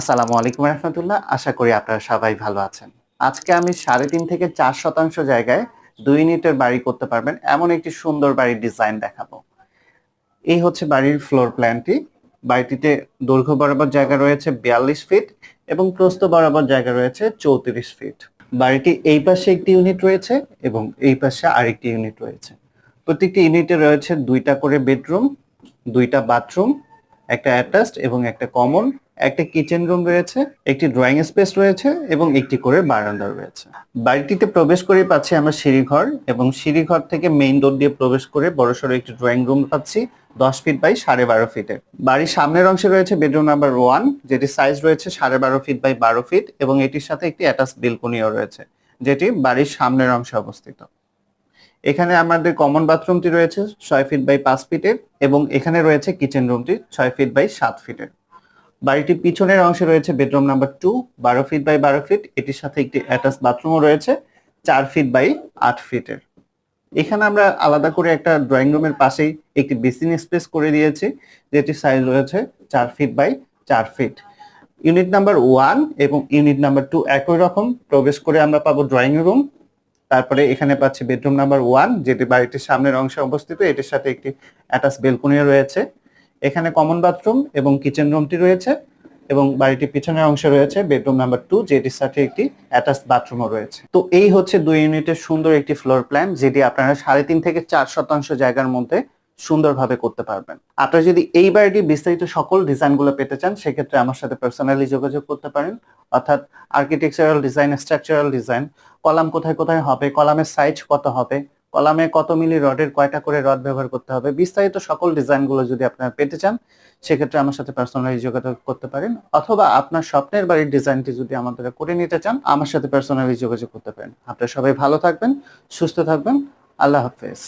আসসালামু আলাইকুম রহমতুল্লাহ। আশা করি আপনারা সবাই ভালো আছেন। আজকে আমি সাড়ে তিন থেকে চার শতাংশ জায়গায় দুই ইউনিটের বাড়ি করতে পারবেন, এমন একটি সুন্দর বাড়ির ডিজাইন দেখাবো। এই হচ্ছে বাড়ির ফ্লোর প্ল্যানটি। বাড়িটিতে দৈর্ঘ্য বরাবর জায়গা রয়েছে বিয়াল্লিশ ফিট এবং প্রস্থ বরাবর জায়গা রয়েছে চৌত্রিশ ফিট। বাড়িটি এই পাশে একটি ইউনিট রয়েছে এবং এই পাশে আরেকটি ইউনিট রয়েছে। প্রত্যেকটি ইউনিটে রয়েছে দুইটা করে বেডরুম, দুইটা বাথরুম একটা অ্যাটাচড এবং একটা কমন, একটা কিচেন রুম রয়েছে, একটি ড্রয়িং স্পেস রয়েছে এবং একটি করে বারান্দা রয়েছে। বাড়িটিতে প্রবেশ করে পাচ্ছি আমরা সিঁড়িঘর এবং সিঁড়িঘর থেকে মেইন ডোর দিয়ে প্রবেশ করে বড়সড় একটি ড্রয়িং রুম পাচ্ছি, দশ ফিট বাই সাড়ে বারো ফিটের বাড়ির সামনের অংশে রয়েছে বেডরুম নাম্বার ওয়ান যেটি সাইজ রয়েছে সাড়ে বারো ফিট বাই বারো ফিট এবং এটির সাথে একটি অ্যাটাচ বেলকনিও রয়েছে, যেটি বাড়ির সামনের অংশে অবস্থিত। এখানে আমাদের কমন বাথরুমটি রয়েছে ছয় ফিট বাই পাঁচ ফিটের এবং এখানে রয়েছে কিচেন রুমটি ছয় ফিট বাই সাত ফিটের বাড়িটির পিছনের অংশে রয়েছে বেডরুম নাম্বার টু বারো ফিট বাই বারো ফিট এটির সাথে একটি অ্যাটাচ বাথরুমও রয়েছে, চার ফিট বাই আট ফিটের এখানে আমরা আলাদা করে একটা ড্রয়িং রুমের পাশেই একটি বেসিন স্পেস করে দিয়েছি, যেটির সাইজ রয়েছে চার ফিট বাই চার ফিট ইউনিট নাম্বার ওয়ান এবং ইউনিট নাম্বার টু একই রকম, প্রবেশ করে আমরা পাবো ড্রয়িং রুম তারপরে এখানে পাচ্ছি বেডরুম নাম্বার ওয়ান যেটি বাড়িটির সামনের অংশে অবস্থিত। এটির সাথে একটি অ্যাটাচ বেলকুনি রয়েছে। এখানে কমন বাথরুম এবং কিচেন রুমটি রয়েছে এবং বাড়িটির পিছনের অংশে রয়েছে বেডরুম নাম্বার টু যেটির সাথে একটি অ্যাটাচ বাথরুমও রয়েছে। তো এই হচ্ছে দুই ইউনিটের সুন্দর একটি ফ্লোর প্ল্যান যেটি আপনারা সাড়ে তিন থেকে চার শতাংশ জায়গার মধ্যে সুন্দরভাবে করতে পারবেন। আপনারা যদি এই বাড়িটির বিস্তারিত সকল ডিজাইনগুলো পেতে চান, সেক্ষেত্রে আমার সাথে পার্সোনালি যোগাযোগ করতে পারেন। অর্থাৎ architectural design structural design column কোথায় কোথায় হবে, কলামের সাইজ কত হবে, কলামে কত মিলি রডের কয়টা করে রড ব্যবহার করতে হবে, বিস্তারিত সকল ডিজাইনগুলো যদি আপনারা পেতে চান, সেক্ষেত্রে আমার সাথে পার্সোনালি যোগাযোগ করতে পারেন। অথবা আপনার স্বপ্নের বাড়ির ডিজাইনটি যদি আমাদের করে নিতে চান, আমার সাথে পার্সোনালি যোগাযোগ করতে পারেন। আপনারা সবাই ভালো থাকবেন, সুস্থ থাকবেন। আল্লাহ হাফেজ।